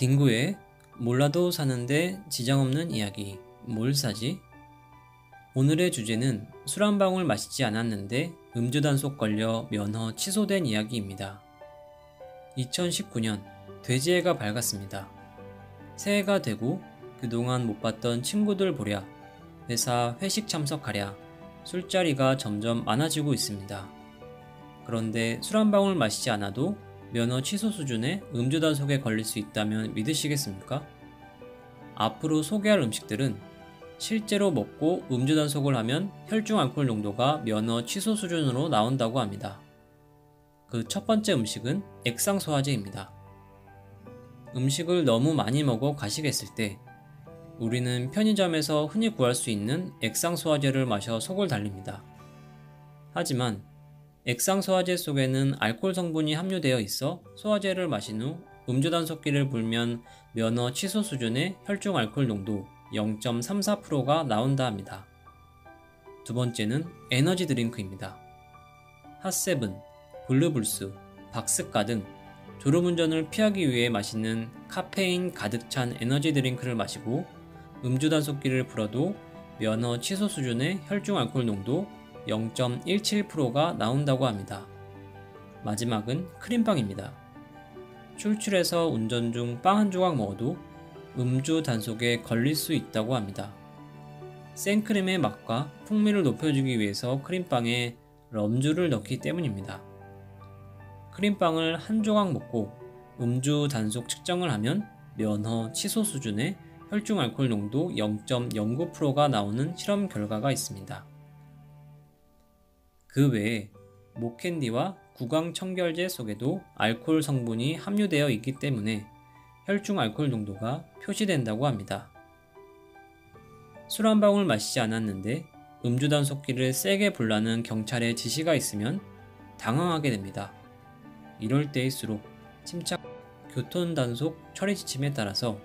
딩구의 몰라도 사는데 지장 없는 이야기 뭘 사지? 오늘의 주제는 술 한 방울 마시지 않았는데 음주 단속 걸려 면허 취소된 이야기입니다. 2019년 돼지해가 밝았습니다. 새해가 되고 그동안 못 봤던 친구들 보랴 회사 회식 참석하랴 술자리가 점점 많아지고 있습니다. 그런데 술 한 방울 마시지 않아도 면허 취소 수준의 음주 단속에 걸릴 수 있다면 믿으시겠습니까? 앞으로 소개할 음식들은 실제로 먹고 음주 단속을 하면 혈중 알코올 농도가 면허 취소 수준으로 나온다고 합니다. 그 첫 번째 음식은 액상소화제입니다. 음식을 너무 많이 먹어 가시겠을 때 우리는 편의점에서 흔히 구할 수 있는 액상소화제를 마셔 속을 달립니다. 하지만 액상 소화제 속에는 알코올 성분이 함유되어 있어 소화제를 마신 후 음주 단속기를 불면 면허 취소 수준의 혈중 알코올 농도 0.34%가 나온다 합니다. 두 번째는 에너지 드링크입니다. 핫세븐, 블루불스, 박스가 등 졸음운전을 피하기 위해 마시는 카페인 가득 찬 에너지 드링크를 마시고 음주 단속기를 불어도 면허 취소 수준의 혈중 알코올 농도 0.17%가 나온다고 합니다. 마지막은 크림빵입니다. 출출해서 운전 중 빵 한 조각 먹어도 음주 단속에 걸릴 수 있다고 합니다. 생크림의 맛과 풍미를 높여주기 위해서 크림빵에 럼주를 넣기 때문입니다. 크림빵을 한 조각 먹고 음주 단속 측정을 하면 면허 취소 수준의 혈중 알코올 농도 0.09%가 나오는 실험 결과가 있습니다. 그 외에 목캔디와 구강 청결제 속에도 알코올 성분이 함유되어 있기 때문에 혈중 알코올 농도가 표시된다고 합니다. 술 한 방울 마시지 않았는데 음주 단속기를 세게 불라는 경찰의 지시가 있으면 당황하게 됩니다. 이럴 때일수록 침착 교통 단속 처리 지침에 따라서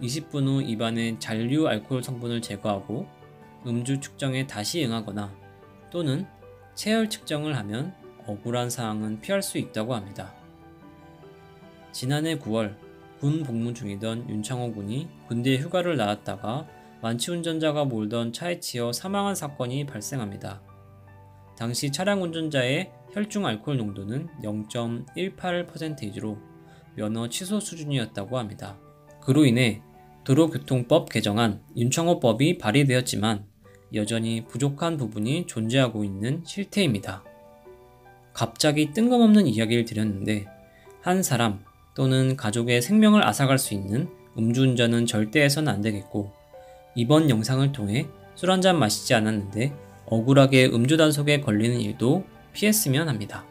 20분 후 입안의 잔류 알코올 성분을 제거하고 음주 측정에 다시 응하거나 또는 체열 측정을 하면 억울한 사항은 피할 수 있다고 합니다. 지난해 9월 군 복무 중이던 윤창호 군이 군대 휴가를 나왔다가 만취 운전자가 몰던 차에 치여 사망한 사건이 발생합니다. 당시 차량 운전자의 혈중 알코올 농도는 0.18%로 면허 취소 수준이었다고 합니다. 그로 인해 도로교통법 개정안 윤창호법이 발의되었지만 여전히 부족한 부분이 존재하고 있는 실태입니다. 갑자기 뜬금없는 이야기를 드렸는데 한 사람 또는 가족의 생명을 앗아갈 수 있는 음주운전은 절대 해서는 안 되겠고 이번 영상을 통해 술 한 잔 마시지 않았는데 억울하게 음주 단속에 걸리는 일도 피했으면 합니다.